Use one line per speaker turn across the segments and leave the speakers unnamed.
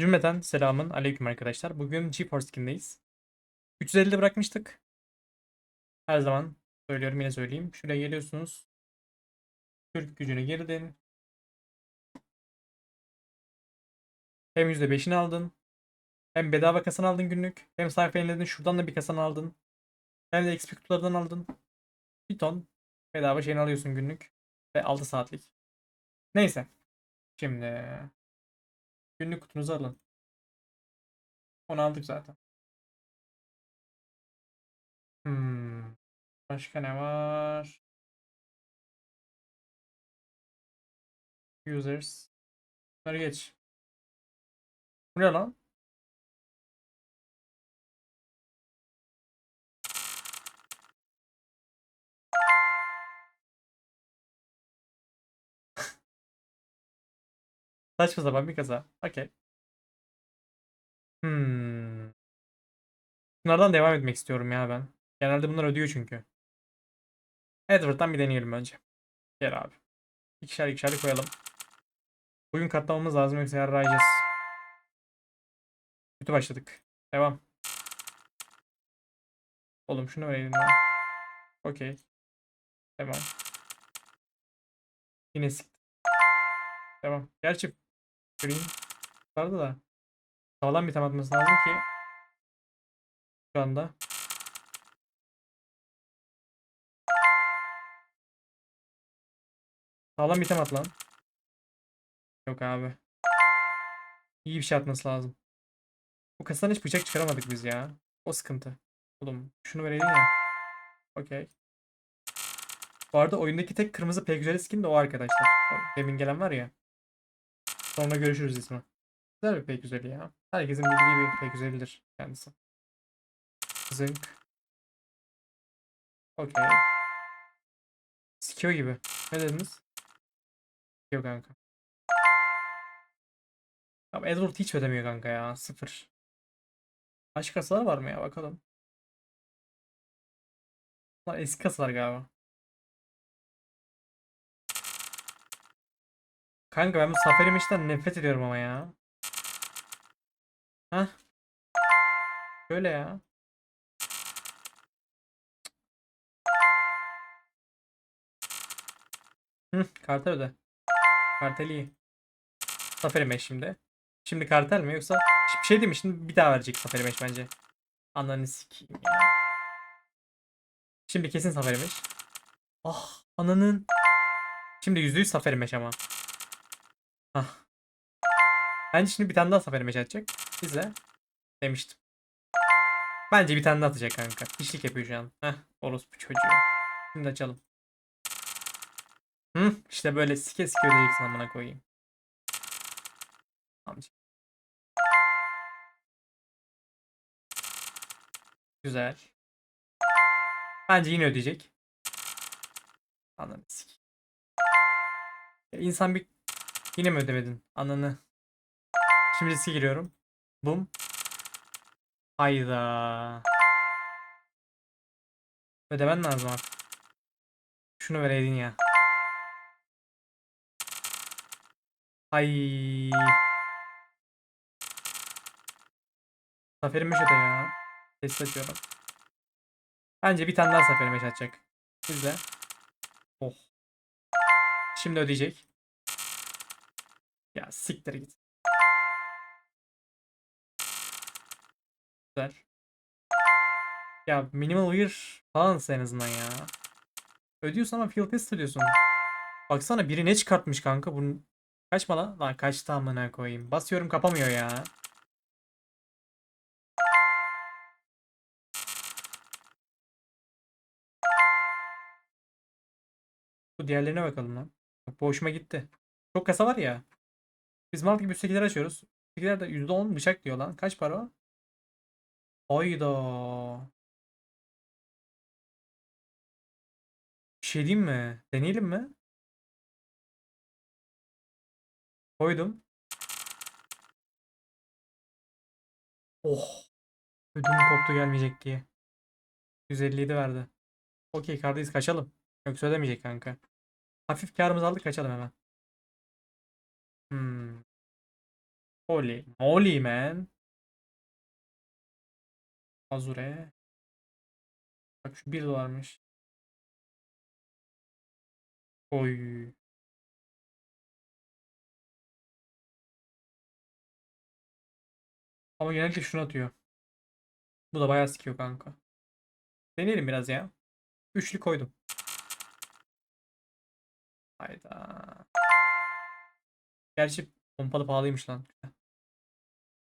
Cümleten selamın aleyküm arkadaşlar. Bugün GeForce Skin'deyiz. 350'de bırakmıştık. Her zaman söylüyorum yine söyleyeyim. Şuraya geliyorsunuz. Türk gücüne girdin. Hem %5'ini aldın. Hem bedava kasanı aldın günlük. Hem sayfa yeniledin. Şuradan da bir kasanı aldın. Hem de XP kutulardan aldın. Bir ton bedava şeyini alıyorsun günlük. Ve 6 saatlik. Neyse. Şimdi günlük kutunuzu alın. Onu aldık zaten. Hmm. Başka ne var? Users. Bunları geç. Bu ne lan? Saçma sapan bir kaza. Okey. Hmm. Bunlardan devam etmek istiyorum ya ben. Genelde bunlar ödüyor çünkü. Edward'dan bir deneyelim önce. Gel abi. İkişer ikişer koyalım. Bugün katlamamız lazım yoksa yarrayacağız. Kötü başladık. Devam. Oğlum şunu ver elinden. Okey. Devam. Yine sıktı. Devam. Gerçi Green vardı da sağlam bir tam atması lazım ki şu anda. Sağlam bir tam at lan. Yok abi. İyi bir şey atması lazım. Bu kasadan hiç bıçak çıkaramadık biz ya. O sıkıntı. Oğlum şunu verelim ya. Okey. Bu arada oyundaki tek kırmızı pek güzel skin de o arkadaşlar. Demin gelen var ya. Sonra görüşürüz ismi. Güzel pek güzeli ya. Herkesin bildiği bir pek güzelidir kendisi. Zınk. Okey. Sikiyor gibi. Ne dediniz? Sikiyor kanka. Ama Edward hiç ödemiyor kanka ya. Sıfır. Başka kasalar var mı ya bakalım. Bunlar eski kasalar galiba. Kanka ben bu Safari Mesh'ten nefret ediyorum ama ya. Hah. Böyle ya. Hı, kartel öde. Kartel iyi. Safari Mesh şimdi. Şimdi kartel mi yoksa bir şey değil mi? Şimdi bir daha verecek Safari Mesh bence. Ananı sikeyim ya. Şimdi kesin Safari Mesh. Ah ananın. Şimdi %100 Safari Mesh ama. Bence şimdi bir tane daha Safari Mesh atacak. Bize demiştim. Bence bir tane daha atacak kanka. Pişlik yapıyor şu an. Heh. Orospu çocuğu. Şimdi açalım. Hı, işte böyle sike sike ödeyeceksin amına koyayım. Amca. Güzel. Bence yine ödeyecek. Ya İnsan bir yine mi ödemedin? Ananı. Şimdi riske giriyorum. Bum. Hayda. Ödemen lazım artık. Şunu vereydin ya. Ay. Zaferim Meşe de ya. Test açıyorum. Bence bir tane daha Zaferim Meşe atacak. Güzel. Oh. Şimdi ödeyecek. Ya siktir git. Güzel. Ya minimal wear falan en azından ya. Ödüyorsun ama field test ödüyorsun. Baksana biri ne çıkartmış kanka. Bunun kaçma lan. Lan kaçtı amına koyayım. Basıyorum kapamıyor ya. Bu diğerlerine bakalım lan. Bak gitti. Çok kasa var ya. Biz mal gibi üsttekileri açıyoruz. Üsttekiler de %10 bıçak diyor lan. Kaç para? Hayda. Bir şey diyeyim mi? Deneyelim mi? Koydum. Oh. Ödüm koptu gelmeyecek diye. 157 verdi. Okey kardayız kaçalım. Yoksa ödemeyecek kanka. Hafif karımızı aldık kaçalım hemen. Hmm. Holy moly man. Azure. Bak şu 1 dolarmış. Oy. Ama genellikle şunu atıyor. Bu da bayağı sikiyor kanka. Deneyelim biraz ya. Üçlü koydum. Hayda. Gerçi pompalı pahalıymış lan.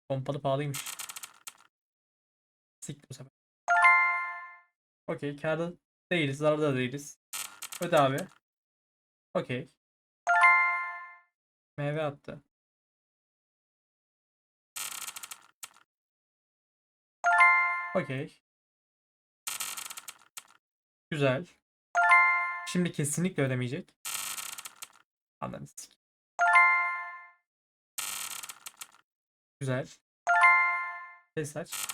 Pompalı pahalıymış. Siktir bu sefer. Okey. Kârda değiliz. Zararda da değiliz. Öde abi. Okey. Meyve attı. Okey. Güzel. Şimdi kesinlikle ödemeyecek. Anladın Güzel. Ses aç.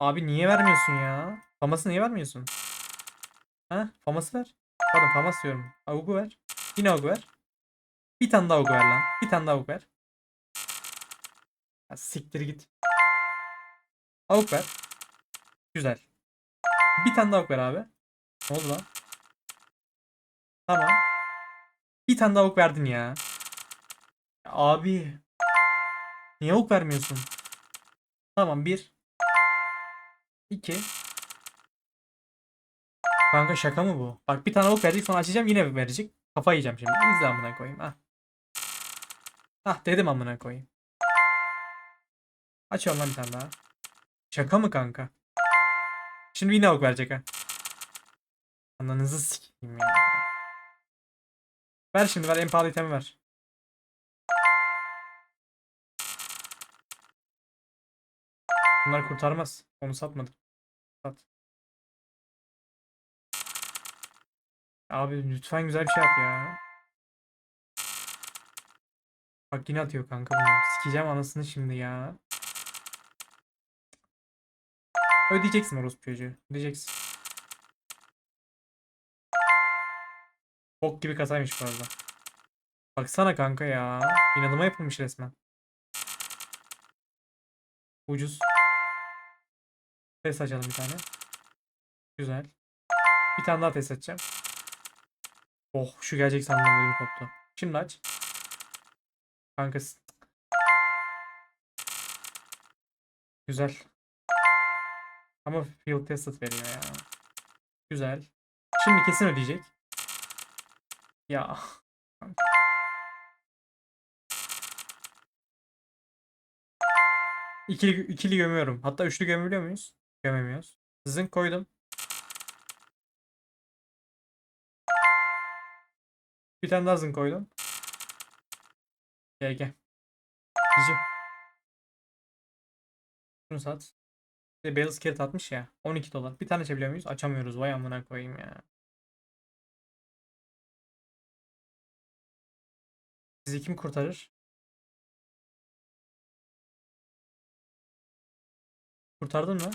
Abi niye vermiyorsun ya? Faması niye vermiyorsun? Ha? Faması ver. Pardon famas diyorum. Avugu ver. Yine avugu ver. Bir tane daha avugu ver lan. Bir tane daha avugu ver. Ya siktir git. Avuk ver. Güzel. Bir tane daha avuk ver abi. Ne oldu lan? Tamam. Bir tane daha avuk verdin ya. Ya Abi. Niye avuk vermiyorsun? Tamam bir. İki. Kanka şaka mı bu? Bak bir tane avuk verecek sonra açacağım yine verecek. Kafa yiyeceğim şimdi. İzle amına koyayım. Ah. Ah dedim amına koyayım. Açıyorum lan bir tane daha. Şaka mı kanka? Şimdi yine avuk verecek ha. Ananızı sikeyim ya. Ver şimdi ver en pahalı itemi ver. Bunlar kurtarmaz. Onu satmadık. Sat. Abi lütfen güzel bir şey at ya. Bak yine atıyor kanka bunu. Sikeceğim anasını şimdi ya. Ödeyeceksin orospu çocuğu. Ödeyeceksin. Bok gibi kasaymış bu arada. Baksana kanka ya. İnadıma yapılmış resmen. Ucuz. Test açalım bir tane. Güzel. Bir tane daha test açacağım. Oh şu gelecek sandım ödüm koptu. Şimdi aç. Kankası. Güzel. Ama field tested veriyor ya. Güzel. Şimdi kesin ödeyecek. Ya. İkili, ikili gömüyorum. Hatta üçlü gömebiliyor muyuz? Gömemiyoruz. Zınk koydum. Bir tane daha zınk koydum. Gel. Cici. Şunu sat. Bir de Bales Carrot atmış ya. 12 dolar. Bir tane açabiliyor muyuz? Açamıyoruz. Vay amına koyayım ya. Sizi kim kurtarır? Kurtardın mı?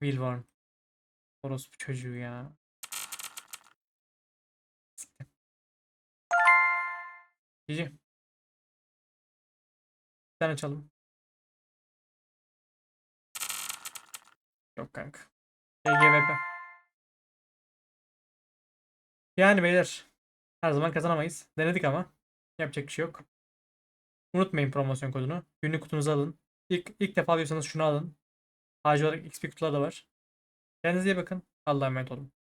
Wilvarn. Orospu çocuğu ya. Cici. Tane açalım. Yok kanka. GGVP. Yani beyler. Her zaman kazanamayız. Denedik ama. Yapacak bir şey yok. Unutmayın promosyon kodunu. Günlük kutunuzu alın. İlk, ilk defa alıyorsanız şunu alın. Hacı olarak XP kutular da var. Kendinize iyi bakın. Allah'a emanet olun.